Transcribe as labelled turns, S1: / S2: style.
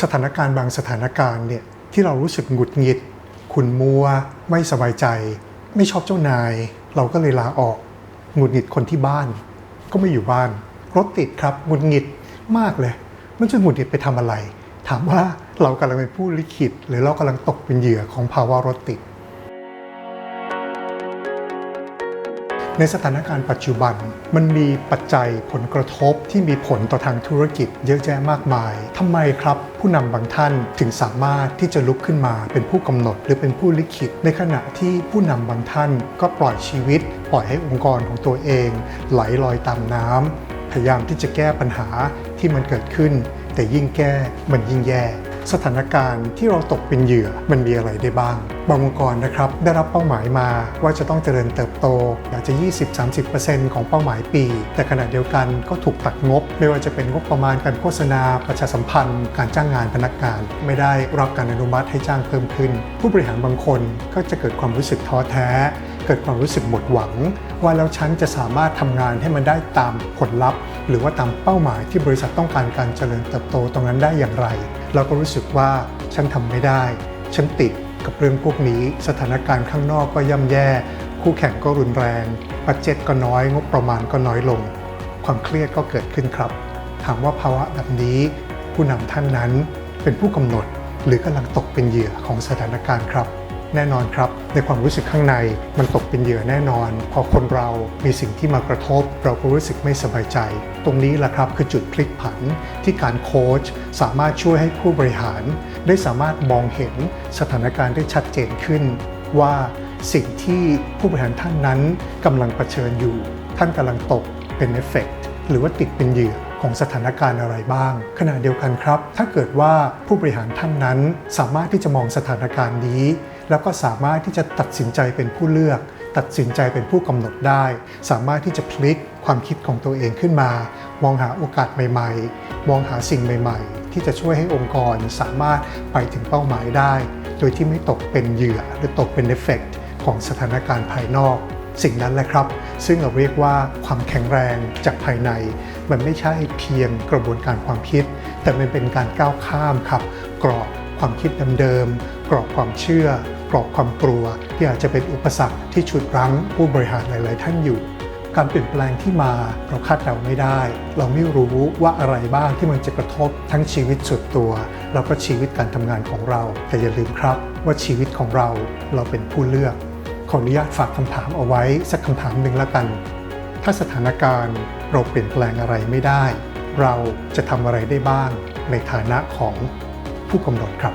S1: สถานการณ์บางสถานการณ์เนี่ยที่เรารู้สึกหงุดหงิด ขุนมัว ไม่สบายใจ ไม่ชอบเจ้านาย เราก็เลยลาออกหงุดหงิดคนที่บ้าน ก็ไม่อยู่บ้าน รถติดครับหงุดหงิดมากเลย มันจะหงุดหงิดไปทำอะไร ถามว่าเรากำลังเป็นผู้ลิขิต หรือเรากำลังตกเป็นเหยื่อของภาวะรถติด ในสถานการณ์ปัจจุบัน มันมีปัจจัยผลกระทบที่มีผลต่อทางธุรกิจเยอะแยะมากมายทำไมครับ ผู้นำบางท่านถึงสามารถที่จะลุกขึ้นมาเป็นผู้กำหนด หรือเป็นผู้ลิขิต ในขณะที่ผู้นำบางท่านก็ปล่อยชีวิต ปล่อยให้องค์กรของตัวเอง ไหลลอยตามน้ำพยายามที่จะแก้ปัญหาที่มันเกิดขึ้น แต่ยิ่งแก้มันยิ่งแย่ สถานการณ์ที่เราตกเป็นเหยื่อมันมีอะไรได้บ้าง บางองค์กรนะครับได้รับเป้าหมายมาว่าจะต้องเจริญเติบโตอาจจะ 20-30%ของเป้าหมายปี แต่ขณะเดียวกันก็ถูกตัดงบ ไม่ว่าจะเป็นงบประมาณการโฆษณา ประชาสัมพันธ์ การจ้างงานพนักงาน ไม่ได้รับการอนุมัติให้จ้างเพิ่มขึ้น ผู้บริหารบางคนก็จะเกิดความรู้สึกท้อแท้ เกิดความรู้สึกหมดหวัง ว่าแล้วฉันจะสามารถทำงานให้มันได้ตามผลลัพธ์ หรือว่าตามเป้าหมายที่บริษัทต้องการการเจริญเติบโตตรงนั้นได้อย่างไร เราก็รู้สึกว่าฉันทำไม่ได้ ฉันติดกับเรื่องพวกนี้ สถานการณ์ข้างนอกก็ย่ำแย่ คู่แข่งก็รุนแรงบัตเจ็ตก็น้อย งบประมาณก็น้อยลง ความเครียดก็เกิดขึ้นครับ ถามว่าภาวะแบบนี้ ผู้นำท่านนั้นเป็นผู้กำหนด หรือกำลังตกเป็นเหยื่อของสถานการณ์ครับ แน่นอนครับ ในความรู้สึกข้างในมันตกเป็นเหยื่อแน่นอน พอคนเรามีสิ่งที่มากระทบ เราก็รู้สึกไม่สบายใจ ตรงนี้แหละครับคือจุดพลิกผันที่การโค้ชสามารถช่วยให้ผู้บริหาร ได้สามารถมองเห็นสถานการณ์ได้ชัดเจนขึ้น ว่าสิ่งที่ผู้บริหารท่านนั้นกำลังเผชิญอยู่ ท่านกำลังตกเป็นเอฟเฟกต์หรือว่าติดเป็นเหยื่อ ของสถานการณ์อะไรบ้าง ขณะเดียวกันครับ ถ้าเกิดว่าผู้บริหารท่านนั้นสามารถที่จะมองสถานการณ์นี้ แล้วก็สามารถที่จะตัดสินใจเป็นผู้เลือก ตัดสินใจเป็นผู้กำหนดได้ สามารถที่จะพลิกความคิดของตัวเองขึ้นมา มองหาโอกาสใหม่ๆ มองหาสิ่งใหม่ ๆ ที่จะช่วยให้องค์กรสามารถไปถึงเป้าหมายได้ โดยที่ไม่ตกเป็นเหยื่อหรือตกเป็นเอฟเฟกต์ของสถานการณ์ภายนอก สิ่งนั้นแหละครับ ซึ่งเราเรียกว่าความแข็งแรงจากภายใน มันไม่ใช่เพียงกระบวนการความคิด แต่มันเป็นการก้าวข้ามครับ กรอบความคิดเดิมๆกรอบความเชื่อ กรอบความกลัว ที่อาจจะเป็นอุปสรรคที่ฉุดรั้งผู้บริหารหลาย ๆ ท่านอยู่การเปลี่ยนแปลงที่มาเราคาดเดาไม่ได้ เราไม่รู้ว่าอะไรบ้างที่มันจะกระทบทั้งชีวิตส่วนตัว แล้วก็ชีวิตการทำงานของเรา แต่อย่าลืมครับว่าชีวิตของเราเราเป็นผู้เลือก ขออนุญาตฝากคำถามเอาไว้สักคำถามหนึ่งแล้วกัน ถ้าสถานการณ์เราเปลี่ยนแปลงอะไรไม่ได้ เราจะทำอะไรได้บ้างในฐานะของผู้กำหนดครับ